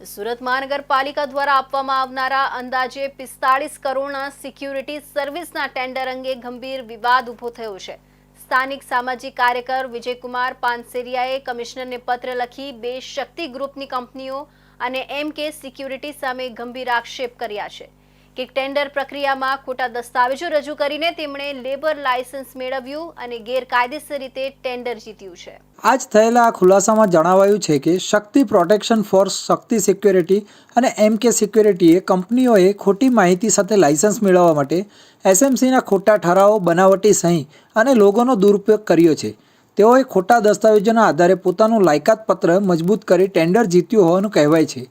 સુરત મહાનગરપાલિકા દ્વારા આપવામાં આવનારા અંદાજે પિસ્તાળીસ કરોડના સિક્યુરિટી સર્વિસના ટેન્ડર અંગે ગંભીર વિવાદ ઊભો થયો છે. સ્થાનિક સામાજિક કાર્યકર વિજયકુમાર પાનસેરિયાએ કમિશનરને પત્ર લખી બે શક્તિ ગ્રુપની કંપનીઓ અને એમ કે સિક્યુરિટી સામે ગંભીર આક્ષેપ કર્યા છે. કે ટેન્ડર પ્રક્રિયામાં ખોટા દસ્તાવેજો રજૂ કરીને તેમણે લેબર લાયસન્સ મેળવ્યું અને ગેરકાયદેસર રીતે ટેન્ડર જીત્યું છે. આજ થયેલા આ ખુલાસામાં જણાવાયું છે કે Shakti protection force, Shakti security અને એમ કે સિક્યોરિટીએ કંપનીઓએ ખોટી માહિતી સાથે લાયસન્સ મેળવવા માટે એસએમસીના ખોટા ઠરાવો બનાવટી સહી અને લોગોનો દુરુપયોગ કર્યો છે. તેઓએ ખોટા દસ્તાવેજોના આધારે પોતાનું લાયકાત પત્ર મજબૂત કરી ટેન્ડર જીત્યું હોવાનું કહેવાય છે.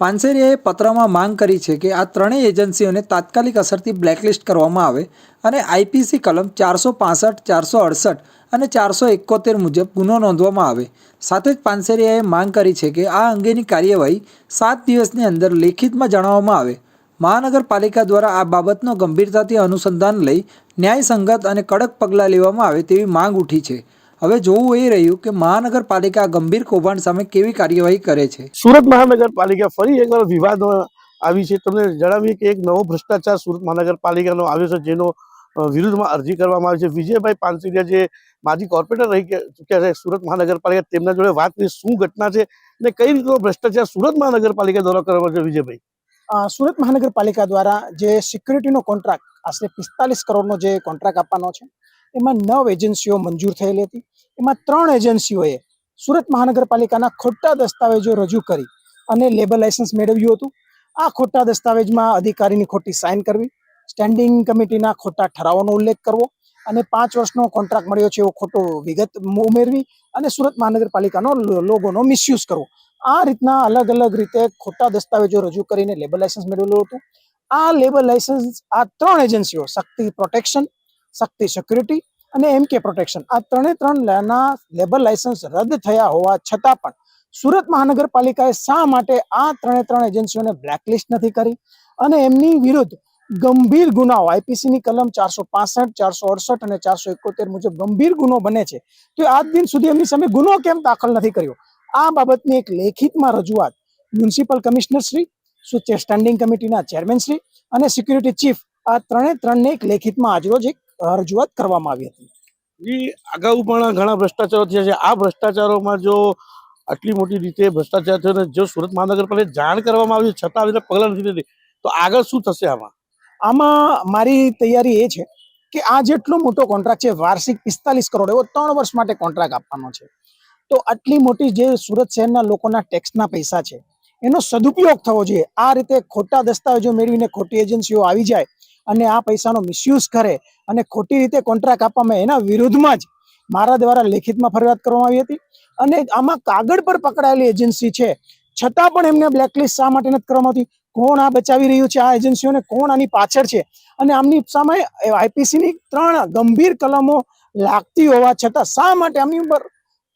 પાનસેરિયાએ પત્રમાં માંગ કરી છે કે આ ત્રણેય એજન્સીઓને તાત્કાલિક અસરથી બ્લેકલિસ્ટ કરવામાં આવે અને આઈપીસી કલમ ચારસો પાસઠ, ચારસો અડસઠ અને ચારસો એકોતેર મુજબ ગુનો નોંધવામાં આવે. સાથે જ પાનસેરિયાએ માંગ કરી છે કે આ અંગેની કાર્યવાહી સાત દિવસની અંદર લેખિતમાં જણાવવામાં આવે. મહાનગરપાલિકા દ્વારા આ બાબતનો ગંભીરતાથી અનુસંધાન લઈ ન્યાયસંગત અને કડક પગલાં લેવામાં આવે તેવી માંગ ઉઠી છે. હવે જોવું એ રહ્યું કે મહાનગરપાલિકા ગંભીર કૌભાંડ સામે કેવી કાર્યવાહી કરે છે. સુરત મહાનગરપાલિકા ફરી એકવાર વિવાદમાં આવી છે. તમને જણાવીએ કે એક નવો ભ્રષ્ટાચાર સુરત મહાનગરપાલિકાનો આવ્યો છે જેનો વિરુદ્ધમાં અરજી કરવામાં આવી છે. વિજયભાઈ પાનસરિયા જે માજી કોર્પોરેટર રહી ચૂક્યા છે સુરત મહાનગરપાલિકા તેમના જોડે વાત કરી શું ઘટના છે અને કઈ રીતનો ભ્રષ્ટાચાર સુરત મહાનગરપાલિકા દ્વારા કરવામાં છે વિજયભાઈ? સુરત મહાનગરપાલિકા દ્વારા જે સિક્યુરિટીનો કોન્ટ્રાક્ટ આશરે પિસ્તાલીસ કરોડનો જે કોન્ટ્રાક્ટ આપવાનો છે એમાં નવ એજન્સીઓ મંજૂર થયેલી હતી. એમાં ત્રણ એજન્સીઓએ સુરત મહાનગરપાલિકાના ખોટા દસ્તાવેજો રજૂ કરી અને લેબર લાયસન્સ મેળવ્યું હતું. આ ખોટા દસ્તાવેજમાં અધિકારીની ખોટી સાઇન કરવી, સ્ટેન્ડિંગ કમિટીના ખોટા ઠરાવોનો ઉલ્લેખ કરવો અને પાંચ વર્ષનો કોન્ટ્રાક્ટ મળ્યો છે એવો ખોટો વિગત ઉમેરવી અને સુરત મહાનગરપાલિકાનો લોગોનો મિસયુઝ કરવો. આ રીતના અલગ અલગ રીતે ખોટા દસ્તાવેજો રજૂ કરીને લેબર લાયસન્સ મેળવેલું હતું. આ લેબર લાયસન્સ આ ત્રણ એજન્સીઓ, શક્તિ પ્રોટેક્શન, શક્તિ સિક્યુરિટી અને એમ કે પ્રોટેક્શન આ ત્રણે ત્રણ લેના લેબર લાયસન્સ રદ થયા હોવા છતાં પણ સુરત મહાનગરપાલિકાએ શા માટે આ ત્રણે ત્રણ એજન્સીઓને બ્લેકલિસ્ટ નથી કરી? અને એમની વિરુદ્ધ ગંભીર ગુનાઓ આઈપીસીની કલમ ચારસો પાસઠ, ચારસો અડસઠ અને ચારસો એકોતેર મુજબ ગંભીર ગુનો બને છે. તો આજ દિન સુધી એમની સામે ગુનો કેમ દાખલ નથી કર્યો? આ બાબતની એક લેખિતમાં રજૂઆત મ્યુનિસિપલ કમિશનર શ્રી, સુચે સ્ટેન્ડિંગ કમિટીના ચેરમેન શ્રી અને સિક્યુરિટી ચીફ આ ત્રણે ત્રણને એક લેખિતમાં આજરોજ એક રજૂઆત કરવામાં આવી હતી. જી અગાઉ પણ ઘણા ભ્રષ્ટાચારો થયા છે. આ ભ્રષ્ટાચારોમાં જો આટલી મોટી રીતે ભ્રષ્ટાચાર થયો જો સુરત મહાનગરપાલિકા જાણ કરવામાં આવી છતાં આવી રીતે પગલાં નથી લીધી. તો આગળ શું થશે આમાં? આમાં મારી તૈયારી એ છે કે આ જેટલો મોટો કોન્ટ્રાક્ટ છે, વાર્ષિક પિસ્તાલીસ કરોડ, એવો ત્રણ વર્ષ માટે કોન્ટ્રાક્ટ આપવાનો છે. તો આટલી મોટી જે સુરત શહેરના લોકોના ટેક્સના પૈસા છે, એનો સદુપયોગ થવો જોઈએ. આ રીતે ખોટા દસ્તાવેજો મેળવીને ખોટી એજન્સીઓ આવી જાય અને આ પૈસાનો મિસયુઝ કરે અને ખોટી રીતે કોન્ટ્રાક્ટ આપવામાં એના વિરુદ્ધમાં જ મારા દ્વારા લેખિતમાં ફરિયાદ કરવામાં આવી હતી. અને આમાં કાગળ પર પકડાયેલી એજન્સી છે. છતાં પણ એમને બ્લેકલિસ્ટ શા માટે નથી કરવામાં આવતી? કોણ આ બચાવી રહ્યું છે આ એજન્સીઓને કોણ આની પાછળ છે? અને આમની સામે આઈપીસીની ત્રણ ગંભીર કલમો લાગતી હોવા છતાં શા માટે આમની ઉપર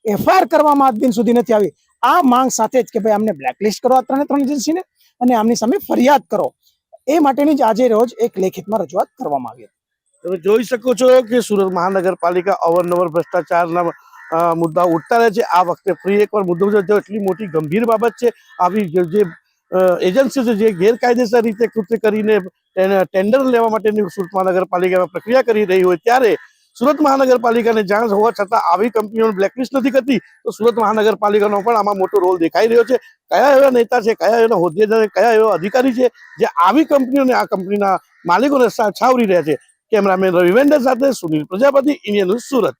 એફઆઈઆર કરવામાં આજ દિન સુધી નથી આવી? આ માંગ સાથે જ કે ભાઈ આમને બ્લેકલિસ્ટ કરો આ ત્રણે ત્રણ એજન્સીને અને આમની સામે ફરિયાદ કરો. એ માટેની જ આજે રોજ એક લેખિતમાં રજૂઆત કરવામાં આવી તમે જોઈ શકો છો કે સુરત મહાનગરપાલિકા અવરનવર ભ્રષ્ટાચારના મુદ્દા ઉઠતા રહે છે. આ વખતે ફરી એકવાર મુદ્દો એટલી મોટી ગંભીર બાબત છે. આવી જે જે, એજન્સી છે જે ગેરકાયદેસર રીતે કૃત્ય કરીને ટેન્ડર લેવા માટેની સુરત મહાનગરપાલિકામાં પ્રક્રિયા કરી રહી હોય ત્યારે સુરત મહાનગરપાલિકાને જાણ હોવા છતાં આવી કંપનીઓને બ્લેકલિસ્ટ નથી કરતી. તો સુરત મહાનગરપાલિકાનો પણ આમાં મોટો રોલ દેખાઈ રહ્યો છે. કયા એવા નેતા છે, કયા એવા હોદ્દેદાર કયા એવા અધિકારી છે, જે આવી કંપનીઓને આ કંપનીના માલિકોને છાવરી રહ્યા છે? કેમેરામેન રવિ વેન્ડર સાથે સુનિલ પ્રજાપતિ ઇન્ડિયન સુરત.